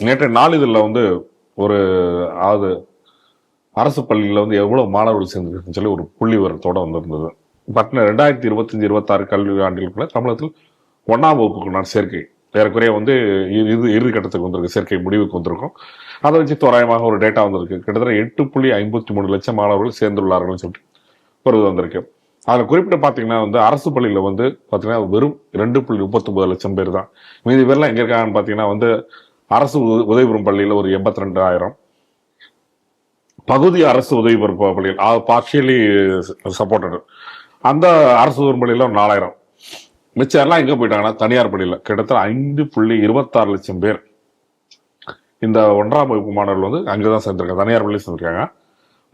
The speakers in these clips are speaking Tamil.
நேற்றைய நாளிதழில் வந்து ஒரு அதாவது அரசு பள்ளியில் வந்து எவ்வளோ மாணவர்கள் சேர்ந்துருக்குன்னு சொல்லி ஒரு புள்ளிவரத்தோட வந்திருந்தது. பட்ன ரெண்டாயிரத்தி இருபத்தஞ்சி இருபத்தாறு கல்வி ஆண்டுகளுக்குள்ள தமிழகத்தில் ஒன்றாம் வகுப்புக்குள்ளான சேர்க்கை. ஏறக்குறைய வந்து இறு இறு- இறுதி கட்டத்துக்கு வந்திருக்கு. சேர்க்கை முடிவுக்கு வந்திருக்கும். அதை வச்சு தோராயமாக ஒரு டேட்டா வந்திருக்கு. கிட்டத்தட்ட எட்டு புள்ளி ஐம்பத்தி மூணு லட்சம் மாணவர்கள் சேர்ந்துள்ளார்கள்னு சொல்லிட்டு ஒரு இது வந்திருக்கு. அதில் குறிப்பிட்டு பார்த்தீங்கன்னா வந்து அரசு பள்ளியில் வந்து பார்த்தீங்கன்னா வெறும் ரெண்டு புள்ளி முப்பத்தொம்பது லட்சம் பேர் தான். மீதி பேர்லாம் எங்கே இருக்காங்கன்னு பார்த்தீங்கன்னா வந்து அரசு உத- உதவி பெறும் பள்ளியில் ஒரு எண்பத்தி ரெண்டாயிரம் பகுதி அரசு உதவி பெறும் பள்ளியில் பார்ஷியலி சப்போர்ட்டட் அந்த அரசு உதவி பள்ளியில் ஒரு நாலாயிரம். மிச்சம் எல்லாம் எங்கே போயிட்டாங்கன்னா தனியார் பள்ளியில். கிட்டத்தட்ட ஐந்து புள்ளி இருபத்தாறு லட்சம் பேர். இந்த ஒன்றாம் வகுப்பு மாணவர்கள் வந்து அங்கே தான் சேர்ந்துருக்காங்க. தனியார் பள்ளியில் சேர்ந்துருக்காங்க.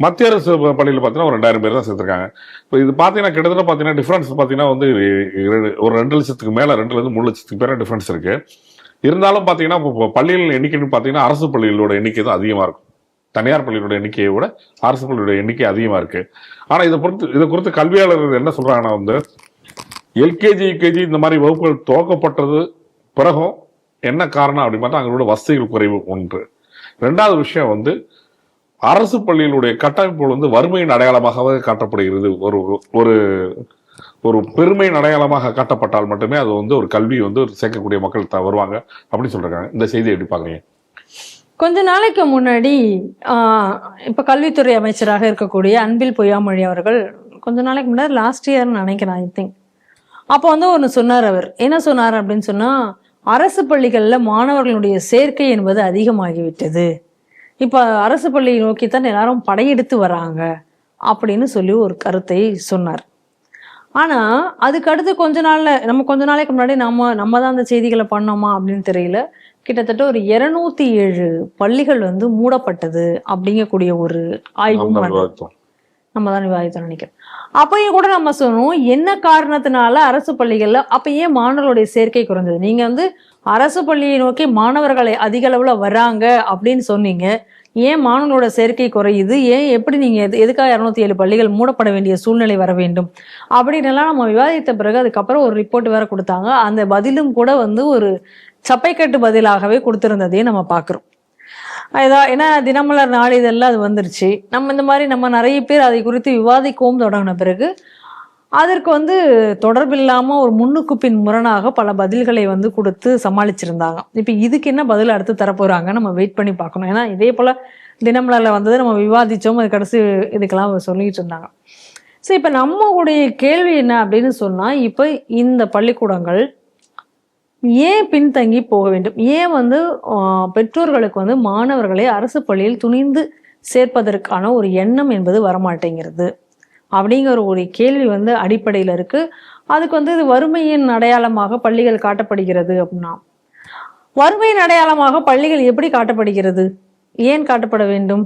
மத்திய அரசு பள்ளியில் பார்த்தீங்கன்னா ஒரு ரெண்டாயிரம் பேர் தான் சேர்த்துருக்காங்க இப்போ இது பார்த்தீங்கன்னா கிட்டத்தட்ட பார்த்தீங்கன்னா டிஃப்ரென்ஸ் பார்த்தீங்கன்னா வந்து ஒரு ரெண்டு லட்சத்துக்கு மேலே ரெண்டுலேருந்து மூணு லட்சத்துக்கு பேர் டிஃப்ரென்ஸ் இருக்கு. இருந்தாலும் பார்த்தீங்கன்னா இப்போ பள்ளிகள் எண்ணிக்கைன்னு பார்த்தீங்கன்னா அரசு பள்ளிகளோட எண்ணிக்கை தான் அதிகமாக இருக்கும். தனியார் பள்ளிகளோட எண்ணிக்கையை விட அரசு பள்ளியோட எண்ணிக்கை அதிகமாக இருக்கு. ஆனால் இதை பொறுத்து இதை குறித்து கல்வியாளர்கள் என்ன சொல்றாங்கன்னா வந்து எல்கேஜி யூகேஜி இந்த மாதிரி வகுப்புகள் துவக்கப்பட்டது பிறகும் என்ன காரணம் அப்படின்னு பார்த்தா அவங்களோட வசதிகள் குறைவு ஒன்று. ரெண்டாவது விஷயம் வந்து அரசு பள்ளிகளுடைய கட்டமைப்புகள் வந்து வறுமையின் அடையாளமாகவே காட்டப்படுகிறது. ஒரு ஒரு ஒரு பெருமையின் அடையாளமாக காட்டப்பட்டால் மட்டுமே அது வந்து ஒரு கல்வி வந்து ஒரு சேர்க்கக்கூடிய மக்கள் த- வருவாங்க அப்படின்னு சொல்றாங்க இந்த செய்தியை எப்படி பாக்குறீங்க கொஞ்ச நாளைக்கு முன்னாடி இப்போ கல்வித்துறை அமைச்சராக இருக்கக்கூடிய அன்பில் பொய்யாமொழி அவர்கள் கொஞ்ச நாளைக்கு முன்னாடி லாஸ்ட் இயர்னு நினைக்கிறேன் ஐ திங்க் அப்போ வந்து ஒன்று சொன்னார் அவர். என்ன சொன்னார் அப்படின்னு சொன்னால் அரசு பள்ளிகளில் மாணவர்களுடைய சேர்க்கை என்பது அதிகமாகிவிட்டது. இப்போ அரசு பள்ளியை நோக்கித்தான் எல்லாரும் படையெடுத்து வராங்க அப்படின்னு சொல்லி ஒரு கருத்தை சொன்னார். ஆனா அதுக்கு அடுத்து கொஞ்ச நாள்ல நம்ம கொஞ்ச நாளைக்கு முன்னாடி நம்ம நம்ம தான் அந்த செய்திகளை பண்ணோமா அப்படின்னு தெரியல. கிட்டத்தட்ட ஒரு இருநூத்தி ஏழு பள்ளிகள் வந்து மூடப்பட்டது அப்படிங்கக்கூடிய ஒரு ஆய்வும். நம்ம தான் விவாதித்தோம். நினைக்கிறேன். அப்பயும் கூட நம்ம சொன்னோம் என்ன காரணத்தினால அரசு பள்ளிகள்ல அப்ப ஏன் மாணவர்களுடைய சேர்க்கை குறைஞ்சது? நீங்க வந்து அரசு பள்ளியை நோக்கி மாணவர்களை அதிக அளவுல வராங்க அப்படின்னு சொன்னீங்க. ஏன் மாணவர்களோட சேர்க்கை குறையுது? ஏன் எப்படி நீங்க எது- எதுக்காக இரநூத்தி ஏழு பள்ளிகள் மூடப்பட வேண்டிய சூழ்நிலை வர வேண்டும்? அப்படின்னு நம்ம விவாதித்த பிறகு அதுக்கப்புறம் ஒரு ரிப்போர்ட் வேற கொடுத்தாங்க. அந்த பதிலும் கூட வந்து ஒரு சப்பைக்கட்டு பதிலாகவே கொடுத்துருந்ததையும் நம்ம பார்க்குறோம். ஏதா ஏன்னா தினமலர் நாளிதழில் அது வந்துருச்சு. நம்ம இந்த மாதிரி நம்ம நிறைய பேர் அதை குறித்து விவாதிக்கவும் தொடங்கின பிறகு அதற்கு வந்து தொடர்பில்லாமல் ஒரு முன்னுக்கு பின் முரணாக பல பதில்களை வந்து கொடுத்து சமாளிச்சிருந்தாங்க. இப்போ இதுக்கு என்ன பதில் அடுத்து தரப்போகிறாங்க நம்ம வெயிட் பண்ணி பார்க்கணும். ஏன்னா இதே போல் தினமலரில் வந்தது நம்ம விவாதித்தோம் அது கடைசி இதுக்கெல்லாம் சொல்லிட்டு இருந்தாங்க. ஸோ இப்போ நம்மளுடைய கேள்வி என்ன அப்படின்னு சொன்னால் இப்போ இந்த பள்ளிக்கூடங்கள் ஏன் பின்தங்கி போக வேண்டும்? ஏன் வந்து பெற்றோர்களுக்கு வந்து மாணவர்களை அரசு பள்ளியில் துணிந்து சேர்ப்பதற்கான ஒரு எண்ணம் என்பது வரமாட்டேங்கிறது? அப்படிங்கிற ஒரு கேள்வி வந்து அடிப்படையில் இருக்குது அதுக்கு வந்து இது வறுமையின் அடையாளமாக பள்ளிகள் காட்டப்படுகிறது அப்படின்னா வறுமையின் அடையாளமாக பள்ளிகள் எப்படி காட்டப்படுகிறது? ஏன் காட்டப்பட வேண்டும்?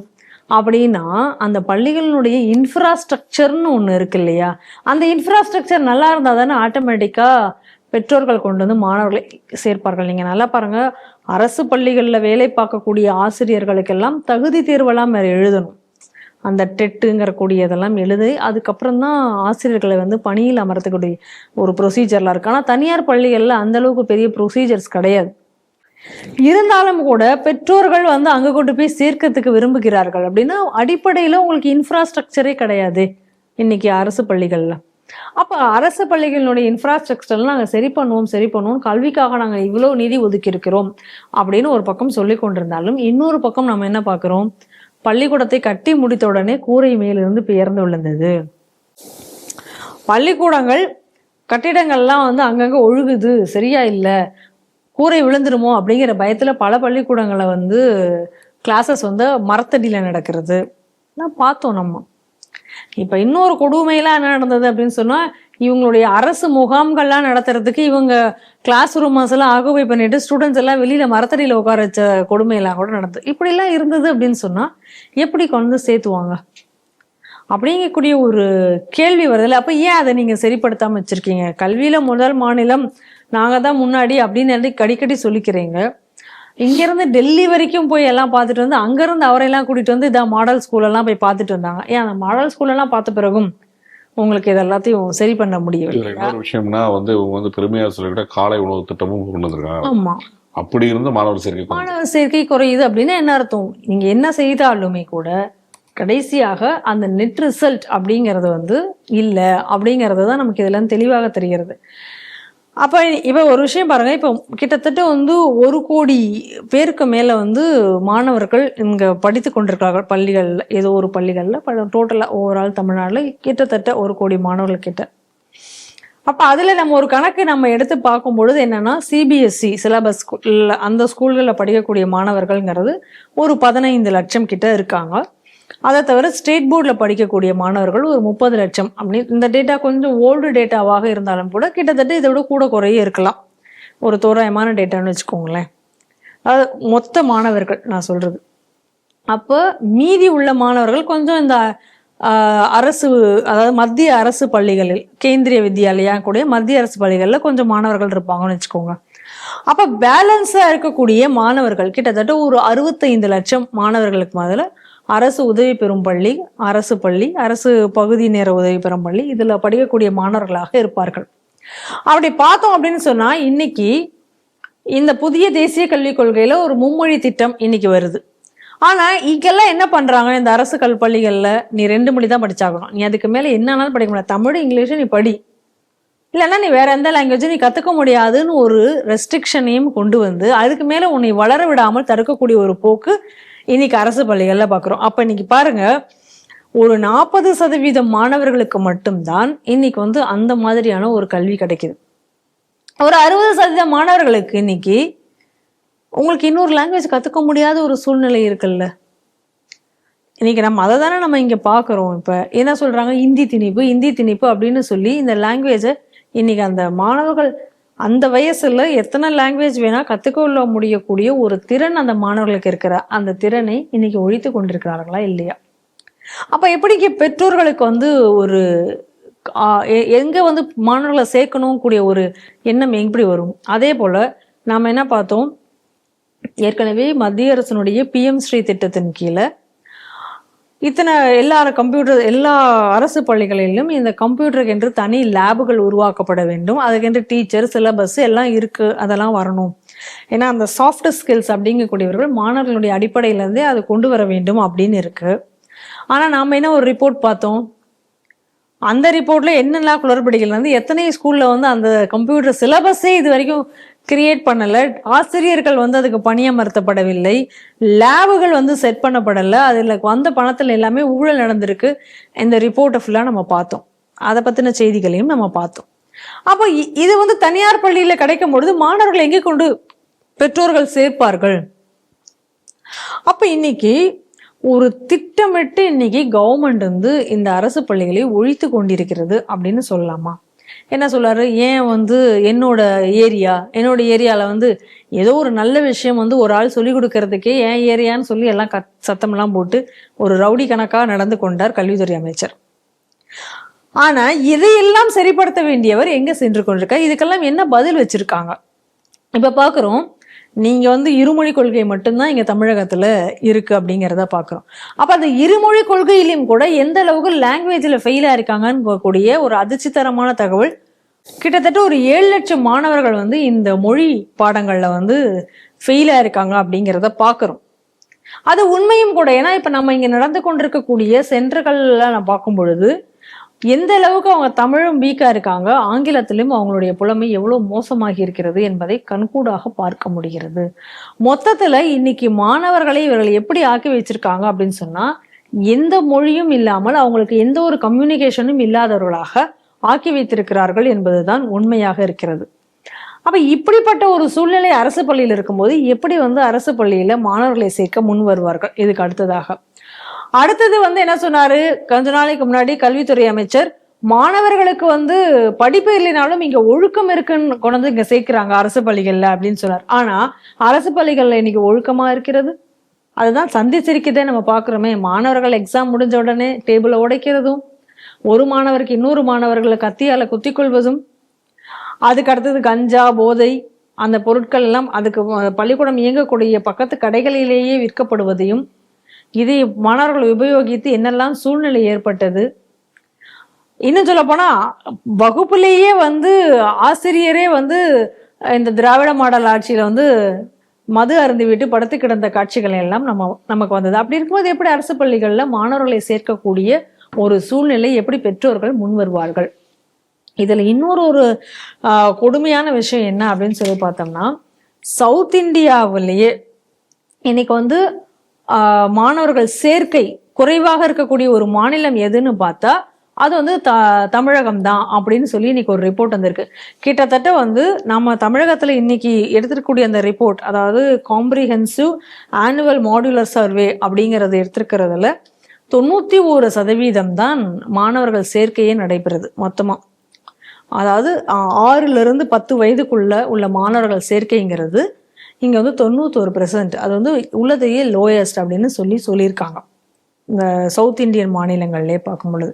அப்படின்னா அந்த பள்ளிகளினுடைய இன்ஃப்ராஸ்ட்ரக்சர்னு ஒன்று இருக்கு இல்லையா? அந்த இன்ஃப்ராஸ்ட்ரக்சர் நல்லா இருந்தால் தானே ஆட்டோமேட்டிக்காக பெற்றோர்கள் கொண்டு வந்து மாணவர்களை சேர்ப்பார்கள். நீங்கள் நல்லா பாருங்கள் அரசு பள்ளிகளில் வேலை பார்க்கக்கூடிய ஆசிரியர்களுக்கெல்லாம் தகுதி தேர்வெல்லாம் எழுதணும். அந்த டெட்டுங்கிற கூடியதெல்லாம் எழுதி. அதுக்கப்புறம் தான் ஆசிரியர்களை வந்து பணியில் அமர்த்தக்கூடிய ஒரு ப்ரொசீஜர்லாம் இருக்கு. ஆனால் தனியார் பள்ளிகளில் அந்தளவுக்கு பெரிய ப்ரொசீஜர்ஸ் கிடையாது. இருந்தாலும் கூட பெற்றோர்கள் வந்து அங்கே கொண்டு போய் சேர்க்கறதுக்கு விரும்புகிறார்கள் அப்படின்னா அடிப்படையில் உங்களுக்கு இன்ஃப்ராஸ்ட்ரக்சரே கிடையாது இன்னைக்கு அரசு பள்ளிகளில். அப்போ அரசு பள்ளிகளினுடைய இன்ஃப்ராஸ்ட்ரக்சர்லாம் நாங்கள் சரி பண்ணுவோம் சரி பண்ணுவோம் கல்விக்காக நாங்கள் இவ்வளோ நிதி ஒதுக்கி இருக்கிறோம் அப்படின்னு ஒரு பக்கம் சொல்லி கொண்டிருந்தாலும் இன்னொரு பக்கம் நம்ம என்ன பார்க்குறோம்? பள்ளிக்கூடத்தை கட்டி முடித்த உடனே கூரை மேலிருந்து பெயர்ந்து விழுந்தது. பள்ளிக்கூடங்கள் கட்டிடங்கள்லாம் வந்து அங்கங்க ஒழுகுது சரியா இல்லை. கூரை விழுந்துருமோ அப்படிங்கிற பயத்துல பல பள்ளிக்கூடங்களை வந்து கிளாஸஸ் வந்து மரத்தடியில நடக்கிறது. நான் பார்த்தோம் நம்ம. இப்ப இன்னொரு கொடுமையெல்லாம் என்ன நடந்தது அப்படின்னு சொன்னா இவங்களுடைய அரசு முகாம்கள்லாம் நடத்துறதுக்கு இவங்க கிளாஸ் ரூம்ஸ் எல்லாம் ஆக்குபை பண்ணிட்டு ஸ்டூடெண்ட்ஸ் எல்லாம் வெளியில மரத்தடியில உட்கார வச்ச கொடுமையெல்லாம் கூட நடந்தது இப்படி எல்லாம் இருந்தது அப்படின்னு சொன்னா எப்படி கொண்டு வந்து சேர்த்துவாங்க? அப்படிங்கக்கூடிய ஒரு கேள்வி வருதுல்ல அப்ப ஏன் அதை நீங்க சரிப்படுத்தாம வச்சிருக்கீங்க? கல்வியில முதல் மாநிலம் நாங்க தான் முன்னாடி அப்படின்னு அடிக்கடி சொல்லிக்கிறீங்க. இங்கிருந்து டெல்லி வரைக்கும் போய் எல்லாம் பார்த்துட்டு வந்து அங்கிருந்து அவரையெல்லாம் கூட்டிட்டு வந்து இதான் மாடல் ஸ்கூல் எல்லாம் போய் பார்த்துட்டு வந்தாங்க. ஏன் அந்த மாடல் ஸ்கூல் எல்லாம் பார்த்த பிறகும் உங்களுக்கு இது எல்லாத்தையும் சரி பண்ண முடியவில்லை. இன்னொரு விஷயம்னா வந்து இவங்க வந்து பெருமையா சொல்லிக்கிட்ட காலை உணவு திட்டமும் கொண்டு வந்திருக்காங்க. ஆமா. அப்படி இருந்து மாணவர் சேர்க்கை. மாணவர் சேர்க்கை குறையுது அப்படின்னு என்ன அர்த்தம்? நீங்க என்ன செய்தாலுமே கூட கடைசியாக அந்த நெட் ரிசல்ட் அப்படிங்கிறது வந்து இல்லை அப்படிங்கிறது தான் நமக்கு இதுல இருந்து தெளிவாக தெரிகிறது. அப்போ இப்போ ஒரு விஷயம் பாருங்கள் இப்போ கிட்டத்தட்ட வந்து ஒரு கோடி பேருக்கு மேலே வந்து மாணவர்கள் இங்கே படித்து கொண்டிருக்கிறார்கள். பள்ளிகளில் ஏதோ ஒரு பள்ளிகள்ல டோட்டலாக ஓவரால் தமிழ்நாட்டில் கிட்டத்தட்ட ஒரு கோடி மாணவர்கள் கிட்ட. அப்போ அதில் நம்ம ஒரு கணக்கு நம்ம எடுத்து பார்க்கும் பொழுது என்னென்னா சிபிஎஸ்சி சிலபஸ் அந்த ஸ்கூல்களில் படிக்கக்கூடிய மாணவர்கள்ங்கிறது ஒரு பதினைந்து லட்சம் கிட்ட இருக்காங்க. அதை தவிர ஸ்டேட் போர்டில் படிக்கக்கூடிய மாணவர்கள் ஒரு முப்பது லட்சம். அப்படி இந்த டேட்டா கொஞ்சம் ஓல்டு டேட்டாவாக இருந்தாலும் கூட கிட்டத்தட்ட இதை விட கூட குறைய இருக்கலாம். ஒரு தோராயமான டேட்டான்னு வச்சுக்கோங்களேன். அது மொத்த மாணவர்கள் நான் சொல்றது. அப்போ மீதி உள்ள மாணவர்கள் கொஞ்சம் இந்த ஆஹ், அரசு அதாவது மத்திய அரசு பள்ளிகளில் கேந்திரிய வித்யாலயா கூட மத்திய அரசு பள்ளிகளில் கொஞ்சம் மாணவர்கள் இருப்பாங்கன்னு வச்சுக்கோங்க. அப்போ பேலன்ஸாக இருக்கக்கூடிய மாணவர்கள் கிட்டத்தட்ட ஒரு அறுபத்தைந்து லட்சம் மாணவர்களுக்கு முதல்ல அரசு உதவி பெறும் பள்ளி அரசு பள்ளி அரசு பகுதி நேர உதவி பெறும் பள்ளி இதில் படிக்கக்கூடிய மாணவர்களாக இருப்பார்கள். அப்படி பார்த்தோம் அப்படின்னு சொன்னா இன்னைக்கு இந்த புதிய தேசிய கல்விக் கொள்கையில ஒரு மும்மொழி திட்டம் இன்னைக்கு வருது. ஆனா இங்கெல்லாம் என்ன பண்றாங்க? இந்த அரசு கல் பள்ளிகளில் நீ ரெண்டு மொழி தான் படிச்சாகணும். நீ அதுக்கு மேலே என்னன்னாலும் படிக்க முடியாது. தமிழ் இங்கிலீஷ் நீ படி. இல்லைன்னா நீ வேற எந்த லாங்குவேஜும் நீ கத்துக்க முடியாதுன்னு ஒரு ரெஸ்ட்ரிக்ஷனையும் கொண்டு வந்து அதுக்கு மேலே உன்னை வளர விடாமல் தடுக்கக்கூடிய ஒரு போக்கு இன்னைக்கு அரசு பள்ளிகளில் பார்க்குறோம் அப்போ இன்னைக்கு பாருங்க ஒரு நாற்பது சதவீதம் மாணவர்களுக்கு மட்டும்தான் இன்னைக்கு வந்து அந்த மாதிரியான ஒரு கல்வி கிடைக்குது. ஒரு அறுபது சதவீதம் மாணவர்களுக்கு இன்னைக்கு உங்களுக்கு இன்னொரு லாங்குவேஜ் கற்றுக்க முடியாத ஒரு சூழ்நிலை இருக்குல்ல. இன்னைக்கு நம்ம அதை தானே நம்ம இங்கே பார்க்குறோம் இப்போ. என்ன சொல்கிறாங்க இந்தி திணிப்பு இந்தி திணிப்பு அப்படின்னு சொல்லி இந்த லாங்குவேஜை இன்னைக்கு அந்த மாணவர்கள் அந்த வயசில் எத்தனை லாங்குவேஜ் வேணால் கற்றுக்கொள்ள முடியக்கூடிய ஒரு திறன் அந்த மாணவர்களுக்கு இருக்கிற அந்த திறனை இன்னைக்கு ஒழித்து கொண்டிருக்கிறார்களா இல்லையா? அப்போ எப்படி பெற்றோர்களுக்கு வந்து ஒரு எங்கே வந்து மாணவர்களை சேர்க்கணும் கூடிய ஒரு எண்ணம் எப்படி வரும்? அதே போல் நாம் என்ன பார்த்தோம்? ஏற்கனவே மத்திய அரசினுடைய பிஎம் ஸ்ரீ திட்டத்தின் கீழே இத்தனை எல்லா கம்ப்யூட்டர் எல்லா அரசு பள்ளிகளிலும் இந்த கம்ப்யூட்டருக்கு என்று தனி லேபுகள் உருவாக்கப்பட வேண்டும். அதுக்கென்று டீச்சர் சிலபஸ் எல்லாம் இருக்கு அதெல்லாம் வரணும். ஏன்னா அந்த சாஃப்ட் ஸ்கில்ஸ் அப்படிங்கக்கூடியவர்கள் மாணவர்களுடைய அடிப்படையிலேருந்தே அதை கொண்டு வர வேண்டும் அப்படின்னு இருக்கு. ஆனால் நாம் என்ன ஒரு ரிப்போர்ட் பார்த்தோம்? அந்த ரிப்போர்ட்ல என்னெல்லாம் குளறுபடிகள் வந்து எத்தனை ஸ்கூல்ல வந்து அந்த கம்ப்யூட்டர் சிலபஸே இது வரைக்கும் கிரியேட் பண்ணலை. ஆசிரியர்கள் வந்து அதுக்கு பணியமர்த்தப்படவில்லை லேபுகள் வந்து செட் பண்ணப்படலை. அதில் வந்த பணத்தில் எல்லாமே ஊழல் நடந்திருக்கு. இந்த ரிப்போர்ட்டை ஃபுல்லாக நம்ம பார்த்தோம். அதை பற்றின செய்திகளையும் நம்ம பார்த்தோம். அப்போ இ- இது வந்து தனியார் பள்ளியில் கிடைக்கும் பொழுது மாணவர்கள் எங்கே கொண்டு பெற்றோர்கள் சேர்ப்பார்கள்? அப்போ இன்னைக்கு ஒரு திட்டமிட்டு இன்னைக்கு கவர்மெண்ட் வந்து இந்த அரசு பள்ளிகளை ஒழித்து கொண்டிருக்கிறது அப்படின்னு சொல்லலாமா? என்ன சொல்றாரு? ஏன் வந்து என்னோட ஏரியா என்னோட ஏரியாவில் வந்து ஏதோ ஒரு நல்ல விஷயம் வந்து ஒரு ஆள் சொல்லிக் கொடுக்கறதுக்கே ஏன் ஏரியான்னு சொல்லி எல்லாம் கத் சத்தமெல்லாம் போட்டு ஒரு ரவுடி கணக்காக நடந்து கொண்டார் கல்வித்துறை அமைச்சர். ஆனால் இதையெல்லாம் சரிப்படுத்த வேண்டியவர் எங்கே சென்று கொண்டிருக்கார்? இதுக்கெல்லாம் என்ன பதில் வச்சுருக்காங்க? இப்போ பார்க்குறோம் நீங்கள் வந்து இருமொழி கொள்கை மட்டும்தான் இங்கே தமிழகத்தில் இருக்குது அப்படிங்கிறத பார்க்குறோம் அப்போ அந்த இருமொழி கொள்கையிலையும் கூட எந்த அளவுக்கு லாங்குவேஜில் ஃபெயிலாக இருக்காங்கன்னு கூடிய ஒரு அதிர்ச்சித்தரமான தகவல் கிட்டத்தட்ட ஒரு ஏழு லட்சம் மாணவர்கள் வந்து இந்த மொழி பாடங்களில் வந்து ஃபெயிலாக இருக்காங்க அப்படிங்கிறத பார்க்குறோம் அது உண்மையும் கூட ஏன்னா இப்போ நம்ம இங்கே நடந்து கொண்டிருக்கக்கூடிய சென்டர்கள்லாம் நான் பார்க்கும் பொழுது எந்த அளவுக்கு அவங்க தமிழும் வீக்கா இருக்காங்க ஆங்கிலத்திலும் அவங்களுடைய புலமை எவ்வளவு மோசமாகி இருக்கிறது என்பதை கண்கூடாக பார்க்க முடிகிறது. மொத்தத்துல இன்னைக்கு மாணவர்களை இவர்கள் எப்படி ஆக்கி வச்சிருக்காங்க அப்படின்னு சொன்னா எந்த மொழியும் இல்லாமல் அவங்களுக்கு எந்த ஒரு கம்யூனிகேஷனும் இல்லாதவர்களாக ஆக்கி வைத்திருக்கிறார்கள் என்பதுதான் உண்மையாக இருக்கிறது. அப்ப இப்படிப்பட்ட ஒரு சூழ்நிலை அரசு பள்ளியில் இருக்கும்போது எப்படி வந்து அரசு பள்ளியில மாணவர்களை சேர்க்க முன் வருவார்கள்? இதுக்கு அடுத்ததாக அடுத்தது வந்து என்ன சொன்னாரு? கொஞ்ச நாளைக்கு முன்னாடி கல்வித்துறை அமைச்சர் மாணவர்களுக்கு வந்து படிப்பு இல்லைனாலும் இங்க ஒழுக்கம் இருக்குன்னு கொண்டு வந்து இங்க சேர்க்கிறாங்க அரசு பள்ளிகள்ல அப்படின்னு சொன்னார். ஆனா அரசு பள்ளிகள்ல இன்னைக்கு ஒழுக்கமா இருக்கிறது? அதுதான் சந்திச்சிருக்கதே நம்ம பாக்குறோமே. மாணவர்கள் எக்ஸாம் முடிஞ்ச உடனே டேபிளை உடைக்கிறதும் ஒரு மாணவருக்கு இன்னொரு மாணவர்களை கத்தியால குத்தி கொள்வதும் அதுக்கு அடுத்தது கஞ்சா போதை அந்த பொருட்கள் எல்லாம் அதுக்கு பள்ளிக்கூடம் இயங்கக்கூடிய பக்கத்து கடைகளிலேயே விற்கப்படுவதையும் இதை மாணவர்கள் உபயோகித்து என்னெல்லாம் சூழ்நிலை ஏற்பட்டது? இன்னும் சொல்ல போனா வகுப்புலேயே வந்து ஆசிரியரே வந்து இந்த திராவிட மாடல் ஆட்சியில வந்து மது அருந்தி விட்டு படுத்து கிடந்த காட்சிகள் எல்லாம் நம்ம நமக்கு வந்தது. அப்படி இருக்கும்போது எப்படி அரசு பள்ளிகளில் மாணவர்களை சேர்க்கக்கூடிய ஒரு சூழ்நிலை எப்படி பெற்றோர்கள் முன் வருவார்கள்? இதில் இன்னொரு ஒரு கொடுமையான விஷயம் என்ன அப்படின்னு சொல்லி பார்த்தோம்னா சவுத் இந்தியாவிலேயே இன்னைக்கு வந்து மாணவர்கள் சேர்க்கை குறைவாக இருக்கக்கூடிய ஒரு மாநிலம் எதுன்னு பார்த்தா அது வந்து த தமிழகம் தான் அப்படின்னு சொல்லி இன்னைக்கு ஒரு ரிப்போர்ட் வந்திருக்கு. கிட்டத்தட்ட வந்து நம்ம தமிழகத்தில் இன்னைக்கு எடுத்திருக்கக்கூடிய அந்த ரிப்போர்ட் அதாவது காம்ப்ரிஹென்சிவ் ஆனுவல் மாடுலர் சர்வே அப்படிங்கிறது எடுத்திருக்கிறதுல தொண்ணூற்றி ஒரு சதவீதம் தான் மாணவர்கள் சேர்க்கையே நடைபெறுது மொத்தமாக அதாவது ஆ- பத்து வயதுக்குள்ள உள்ள மாணவர்கள் சேர்க்கைங்கிறது இங்கே வந்து தொண்ணூத்தொரு பெர்சன்ட் அது வந்து உள்ளதையே லோயஸ்ட் அப்படின்னு சொல்லி சொல்லியிருக்காங்க. இந்த சவுத் இந்தியன் மாநிலங்கள்லேயே பார்க்கும் பொழுது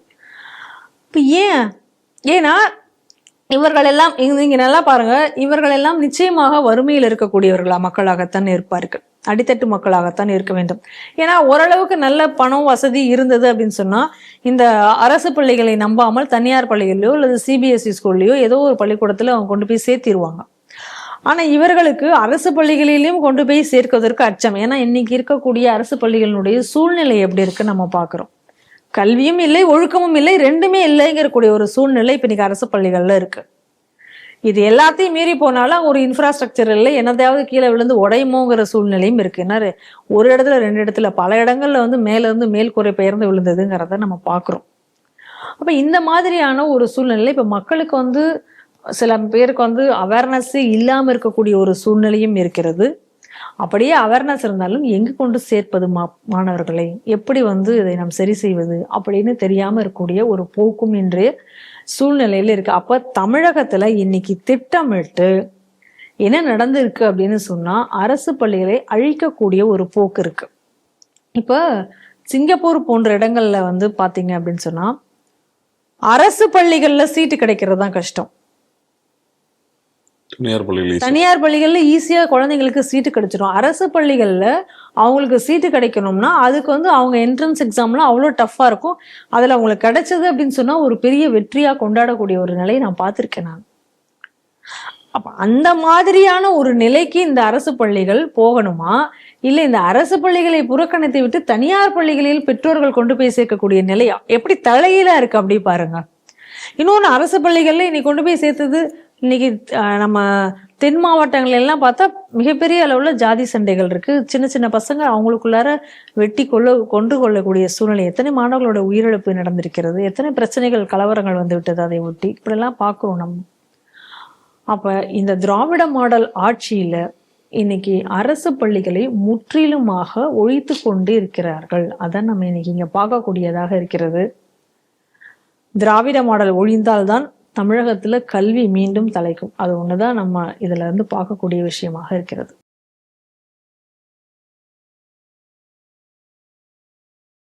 இப்போ ஏன்? ஏன்னா இவர்கள் எல்லாம் இங்கே நல்லா பாருங்க இவர்கள் எல்லாம் நிச்சயமாக வறுமையில் இருக்கக்கூடியவர்களா மக்களாகத்தான் இருப்பார்கள். அடித்தட்டு மக்களாகத்தான் இருக்க வேண்டும். ஏன்னா ஓரளவுக்கு நல்ல பணம் வசதி இருந்தது அப்படின்னு சொன்னா இந்த அரசு பள்ளிகளை நம்பாமல் தனியார் பள்ளிகளிலோ அல்லது சிபிஎஸ்சி ஸ்கூல்லையோ ஏதோ ஒரு பள்ளிக்கூடத்துல அவங்க கொண்டு போய் சேர்த்திருவாங்க. ஆனால் இவர்களுக்கு அரசு பள்ளிகளிலையும் கொண்டு போய் சேர்ப்பதற்கு அச்சம். ஏன்னா இன்னைக்கு இருக்கக்கூடிய அரசு பள்ளிகளினுடைய சூழ்நிலை எப்படி இருக்கு நம்ம பார்க்குறோம் கல்வியும் இல்லை ஒழுக்கமும் இல்லை ரெண்டுமே இல்லைங்கிறக்கூடிய ஒரு சூழ்நிலை இப்போ இன்னைக்கு அரசு பள்ளிகளில் இருக்கு. இது எல்லாத்தையும் மீறி போனாலும் ஒரு இன்ஃப்ராஸ்ட்ரக்சர் இல்லை என்னதையாவது கீழே விழுந்து உடையுமோங்கிற சூழ்நிலையும் இருக்கு. என்ன ஒரு இடத்துல ரெண்டு இடத்துல பல இடங்கள்ல வந்து மேலேருந்து மேல்குறை மேல் பெயர்ந்து விழுந்ததுங்கிறத நம்ம பார்க்குறோம் அப்போ இந்த மாதிரியான ஒரு சூழ்நிலை இப்போ மக்களுக்கு வந்து சில பேருக்கு வந்து அவேர்னஸ் இல்லாமல் இருக்கக்கூடிய ஒரு சூழ்நிலையும் இருக்கிறது. அப்படியே அவேர்னஸ் இருந்தாலும் எங்கு கொண்டு சேர்ப்பது மா மாணவர்களை? எப்படி வந்து இதை நாம் சரி செய்வது? அப்படின்னு தெரியாமல் இருக்கக்கூடிய ஒரு போக்கும் இன்றைய சூழ்நிலையில் இருக்கு. அப்போ தமிழகத்தில் இன்னைக்கு திட்டமிட்டு என்ன நடந்திருக்கு அப்படின்னு சொன்னால் அரசு பள்ளிகளை அழிக்கக்கூடிய ஒரு போக்கு இருக்கு. இப்போ சிங்கப்பூர் போன்ற இடங்கள்ல வந்து பார்த்தீங்க அப்படின்னு சொன்னால் அரசு பள்ளிகளில் சீட்டு கிடைக்கிறது தான் கஷ்டம். தனியார் பள்ளிகள் தனியார் பள்ளிகள்ல ஈஸியா குழந்தைங்களுக்கு சீட்டு கிடைச்சிடும். அரசு பள்ளிகள்ல அவங்களுக்கு சீட்டு கிடைக்கணும்னா அதுக்கு வந்து அவங்க என்ட்ரன்ஸ் எக்ஸாம்லாம் அவ்வளோ டஃப்பாக இருக்கும். அதுல அவங்களுக்கு கிடைச்சது அப்படின்னு சொன்னா ஒரு பெரிய வெற்றியா கொண்டாடக்கூடிய ஒரு நிலையை நான் பார்த்திருக்கேன் நான். அப்போ அந்த மாதிரியான ஒரு நிலைக்கு இந்த அரசு பள்ளிகள் போகணுமா? இல்ல இந்த அரசு பள்ளிகளை புறக்கணித்து விட்டு தனியார் பள்ளிகளில் பெற்றோர்கள் கொண்டு போய் சேர்க்கக்கூடிய நிலையா? எப்படி தலையில இருக்கு அப்படி பாருங்க. இன்னொன்னு அரசு பள்ளிகள்ல இன்னைக்கு கொண்டு போய் சேர்த்தது இன்னைக்கு நம்ம தென் மாவட்டங்கள் எல்லாம் பார்த்தா மிகப்பெரிய அளவுல ஜாதி சண்டைகள் இருக்கு. சின்ன சின்ன பசங்க அவங்களுக்குள்ளார வெட்டி கொள்ள கொண்டு கொள்ளக்கூடிய சூழ்நிலை. எத்தனை மாணவர்களோட உயிரிழப்பு நடந்திருக்கிறது? எத்தனை பிரச்சனைகள் கலவரங்கள் வந்து விட்டது அதை ஒட்டி? இப்படிலாம் பார்க்குறோம் நம்ம. அப்ப இந்த திராவிட மாடல் ஆட்சியில இன்னைக்கு அரசு பள்ளிகளை முற்றிலுமாக ஒழித்து கொண்டு இருக்கிறார்கள். அதான் நம்ம இன்னைக்கு இங்க பார்க்கக்கூடியதாக இருக்கிறது. திராவிட மாடல் ஒழிந்தால்தான் தமிழகத்தில் கல்வி மீண்டும் தலைக்கும். அது ஒண்ணுதான் நம்ம இதில் இருந்து பார்க்கக்கூடிய விஷயமாக இருக்கிறது.